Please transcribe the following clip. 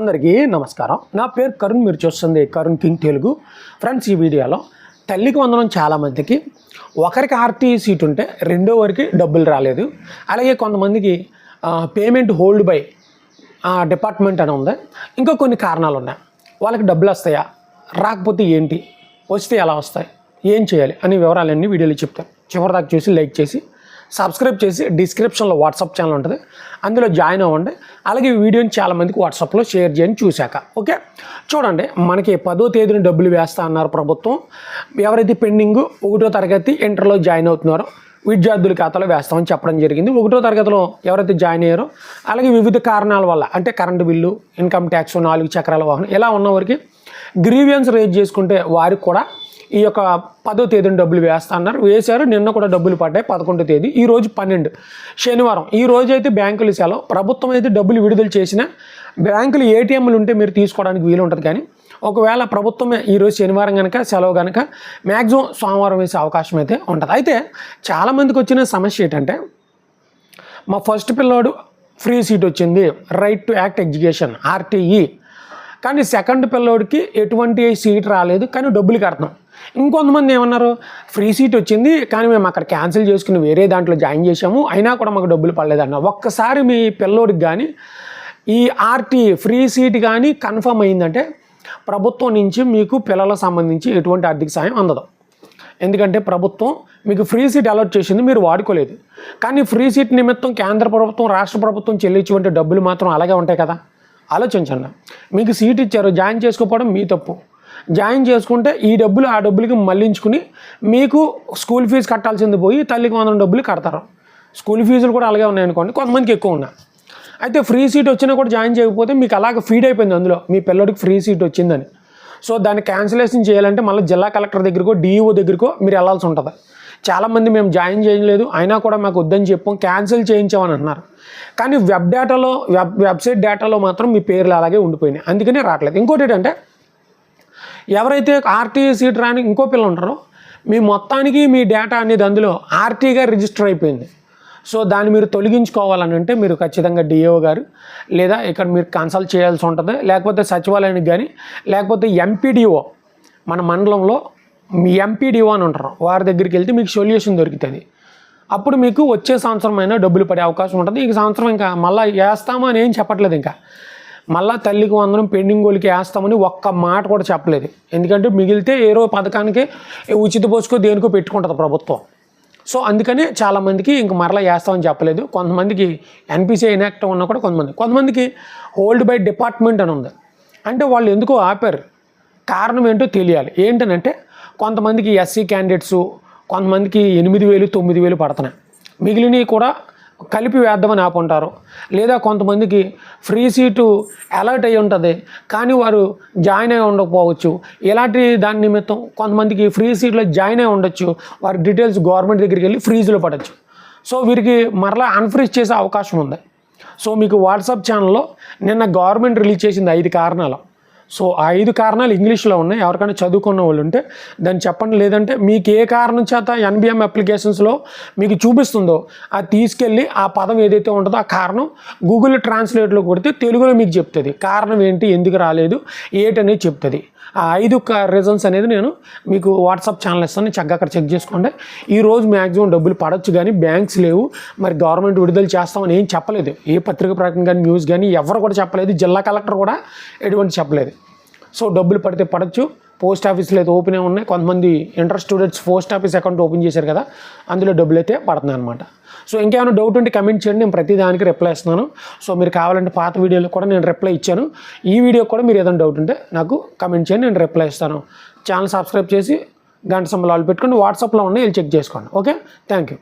అందరికీ నమస్కారం. నా పేరు కరుణ్ మీరు చూస్తుంది కరుణ్ కింగ్ తెలుగు. ఫ్రెండ్స్ ఈ వీడియోలో తల్లికి వందనం చాలామందికి ఒకరికి ఆర్టీ సీట్ ఉంటే రెండో వారికి డబ్బులు రాలేదు. అలాగే కొంతమందికి పేమెంట్ హోల్డ్ బై డిపార్ట్మెంట్ అని ఉంది. ఇంకా కొన్ని కారణాలు ఉన్నాయి. వాళ్ళకి డబ్బులు వస్తాయా? రాకపోతే ఏంటి? వస్తే ఎలా వస్తాయి? ఏం చేయాలి? అనే వివరాలన్నీ వీడియోలో చెప్తాను. చివరిదాకా చూసి లైక్ చేసి సబ్స్క్రైబ్ చేసి డిస్క్రిప్షన్లో వాట్సాప్ ఛానల్ ఉంటుంది. అందులో జాయిన్ అవ్వండి. అలాగే ఈ వీడియోని చాలామందికి వాట్సాప్లో షేర్ చేయండి చూశాక. ఓకే? చూడండి. మనకి పదో తేదీన డబ్బులు వేస్తా అన్నారు ప్రభుత్వం. ఎవరైతే పెండింగ్ ఒకటో తరగతి ఇంటర్లో జాయిన్ అవుతున్నారో విద్యార్థుల ఖాతాలో వేస్తామని చెప్పడం జరిగింది. ఒకటో తరగతిలో ఎవరైతే జాయిన్ అయ్యారో అలాగే వివిధ కారణాల వల్ల అంటే కరెంటు బిల్లు ఇన్కమ్ ట్యాక్స్ నాలుగు చక్రాల వాహనం ఇలా ఉన్న వారికి గ్రీవియన్స్ రేజ్ చేసుకుంటే వారికి కూడా ఈ యొక్క పదో తేదీన డబ్బులు వేస్తా అన్నారు. వేశారు. నిన్న కూడా డబ్బులు పడ్డాయి. పదకొండో తేదీ. ఈ రోజు పన్నెండు. శనివారం. ఈ రోజు అయితే బ్యాంకులు సెలవు. ప్రభుత్వం అయితే డబ్బులు విడుదల చేసిన బ్యాంకులు ఏటీఎంలు ఉంటే మీరు తీసుకోవడానికి వీలు ఉంటుంది కానీ ఒకవేళ ప్రభుత్వమే ఈరోజు శనివారం కనుక సెలవు కనుక మ్యాక్సిమం సోమవారం వేసే అవకాశం అయితే ఉంటుంది. అయితే చాలామందికి వచ్చిన సమస్య ఏంటంటే మా ఫస్ట్ పిల్లోడు ఫ్రీ సీట్ వచ్చింది. Right to act education RTE. కానీ సెకండ్ పిల్లోడికి ఎటువంటి సీట్ రాలేదు. కానీ డబ్బులు కడతాం ఇంకొంతమంది ఏమన్నారు ఫ్రీ సీట్ వచ్చింది కానీ మేము అక్కడ క్యాన్సిల్ చేసుకుని వేరే దాంట్లో జాయిన్ చేసాము అయినా కూడా మాకు డబ్బులు పడలేదన్న. ఒక్కసారి మీ పిల్లోడికి కానీ ఈ ఆర్టీ ఫ్రీ సీట్ కానీ కన్ఫర్మ్ అయిందంటే ప్రభుత్వం నుంచి మీకు పిల్లలకు సంబంధించి ఎటువంటి ఆర్థిక సాయం అందదు. ఎందుకంటే ప్రభుత్వం మీకు ఫ్రీ సీట్ అలాట్ చేసింది మీరు వాడుకోలేదు. కానీ ఫ్రీ సీట్ నిమిత్తం కేంద్ర ప్రభుత్వం రాష్ట్ర ప్రభుత్వం చెల్లించేటువంటి డబ్బులు మాత్రం అలాగే ఉంటాయి కదా? ఆలోచించండి. మీకు సీట్ ఇచ్చారు జాయిన్ చేసుకోకపోవడం మీ తప్పు. జాయిన్ చేసుకుంటే ఈ డబ్బులు ఆ డబ్బులకి మళ్ళించుకుని మీకు స్కూల్ ఫీజు కట్టాల్సింది పోయి తల్లికి వందల డబ్బులు కడతారు. స్కూల్ ఫీజులు కూడా అలాగే ఉన్నాయనుకోండి కొంతమందికి ఎక్కువ ఉన్నాయి. అయితే ఫ్రీ సీట్ వచ్చినా కూడా జాయిన్ చేయకపోతే మీకు అలాగ ఫీడ్ అయిపోయింది అందులో మీ పిల్లడికి ఫ్రీ సీట్ వచ్చిందని. సో దాన్ని క్యాన్సిలేషన్ చేయాలంటే మళ్ళీ జిల్లా కలెక్టర్ దగ్గరకో డిఈఓ దగ్గరకో మీరు వెళ్ళాల్సి ఉంటుంది. చాలామంది మేము జాయిన్ చేయలేదు అయినా కూడా మాకు వద్దని చెప్పాం క్యాన్సిల్ చేయించామని అంటున్నారు కానీ వెబ్ డేటాలో వెబ్ వెబ్సైట్ డేటాలో మాత్రం మీ పేర్లు అలాగే ఉండిపోయినాయి. అందుకనే రావట్లేదు. ఇంకోటి ఏంటంటే ఎవరైతే ఆర్టీఏ సీట్ రాని ఇంకో పిల్లలు ఉంటారో మీ మొత్తానికి మీ డేటా అనేది అందులో ఆర్టీగా రిజిస్టర్ అయిపోయింది. సో దాన్ని మీరు తొలగించుకోవాలని అంటే మీరు ఖచ్చితంగా డిఏఓ గారు లేదా ఇక్కడ మీరు కన్సల్ట్ చేయాల్సి ఉంటుంది. లేకపోతే సచివాలయానికి కానీ లేకపోతే ఎంపీడీఓ మన మండలంలో మీ ఎంపీడీఓ అని ఉంటారు. వారి దగ్గరికి వెళ్తే మీకు సొల్యూషన్ దొరుకుతుంది. అప్పుడు మీకు వచ్చే సంవత్సరం అయినా డబ్బులు పడే అవకాశం ఉంటుంది. ఈ సంవత్సరం ఇంకా మళ్ళీ వేస్తామా అని ఏం చెప్పట్లేదు ఇంకా. మళ్ళా తల్లికి వందనం పెండింగ్ వాళ్ళకి వేస్తామని ఒక్క మాట కూడా చెప్పలేదు. ఎందుకంటే మిగిలితే ఏరో పథకానికి ఉచిత పోసుకో దేనికో పెట్టుకుంటుంది ప్రభుత్వం. సో అందుకనే చాలామందికి ఇంక మరలా వేస్తామని చెప్పలేదు. కొంతమందికి ఎన్పిసి ఇన్యాక్టివ్ ఉన్నా కూడా కొంతమంది కొంతమందికి హోల్డ్ బై డిపార్ట్మెంట్ అని ఉంది. అంటే వాళ్ళు ఎందుకో ఆపారు? కారణం ఏంటో తెలియాలి. ఏంటనంటే కొంతమందికి ఎస్సీ క్యాండిడేట్స్ కొంతమందికి ఎనిమిది వేలు తొమ్మిది వేలు పడుతున్నాయి. మిగిలినవి కూడా కలిపి వేద్దామని ఆపుంటారు. లేదా కొంతమందికి ఫ్రీ సీటు అలర్ట్ అయి ఉంటుంది. కానీ వారు జాయిన్ అయి ఉండకపోవచ్చు. ఇలాంటి దాని నిమిత్తం కొంతమందికి ఫ్రీ సీట్లో జాయిన్ అయి ఉండొచ్చు. వారి డీటెయిల్స్ గవర్నమెంట్ దగ్గరికి వెళ్ళి ఫ్రీజ్లో పడవచ్చు సో వీరికి మరలా అన్ఫ్రీజ్ చేసే అవకాశం ఉంది. సో మీకు వాట్సాప్ ఛానల్లో నిన్న గవర్నమెంట్ రిలీజ్ చేసింది ఐదు కారణాలు. సో ఆ ఐదు కారణాలు ఇంగ్లీష్లో ఉన్నాయి. ఎవరికైనా చదువుకున్న వాళ్ళు ఉంటే దాన్ని చెప్పండి. లేదంటే మీకు ఏ కారణం చేత ఎన్బిఎం అప్లికేషన్స్లో మీకు చూపిస్తుందో అది తీసుకెళ్ళి ఆ పదం ఏదైతే ఉంటుందో ఆ కారణం గూగుల్ ట్రాన్స్లేట్లో కొడితే తెలుగులో మీకు చెప్తుంది. కారణం ఏంటి? ఎందుకు రాలేదు? ఏటనేది చెప్తుంది. ఆ ఐదు రీజన్స్ అనేది నేను మీకు వాట్సాప్ ఛానల్ ఇస్తాను. చక్కగా అక్కడ చెక్ చేసుకోండి. ఈ రోజు మ్యాక్సిమం డబ్బులు పడవచ్చు కానీ బ్యాంక్స్ లేవు. మరి గవర్నమెంట్ విడుదల చేస్తామని ఏం చెప్పలేదు. ఏ పత్రిక ప్రకటన కానీ న్యూస్ కానీ ఎవరు కూడా చెప్పలేదు. జిల్లా కలెక్టర్ కూడా ఎటువంటి చెప్పలేదు. సో డబ్బులు పడితే పడచ్చు. పోస్ట్ ఆఫీస్లో అయితే ఓపెన్ ఉన్నాయి. కొంతమంది inter students post office account open చేశారు కదా అందులో డబ్బులు అయితే పడుతున్నాయి అనమాట సో ఇంకేమైనా డౌట్ ఉంటే కమెంట్ చేయండి. నేను ప్రతి దానికి రిప్లై ఇస్తున్నాను. సో మీరు కావాలంటే పాత వీడియోలో కూడా నేను రిప్లై ఇచ్చాను. ఈ వీడియో కూడా మీరు ఏదైనా డౌట్ ఉంటే నాకు కమెంట్ చేయండి. నేను రిప్లై ఇస్తాను. ఛానల్ సబ్స్క్రైబ్ చేసి గంట సంబంధాలు పెట్టుకుని వాట్సాప్లో ఉన్నాయి. వెళ్ళి చెక్ చేసుకోండి. Okay thank you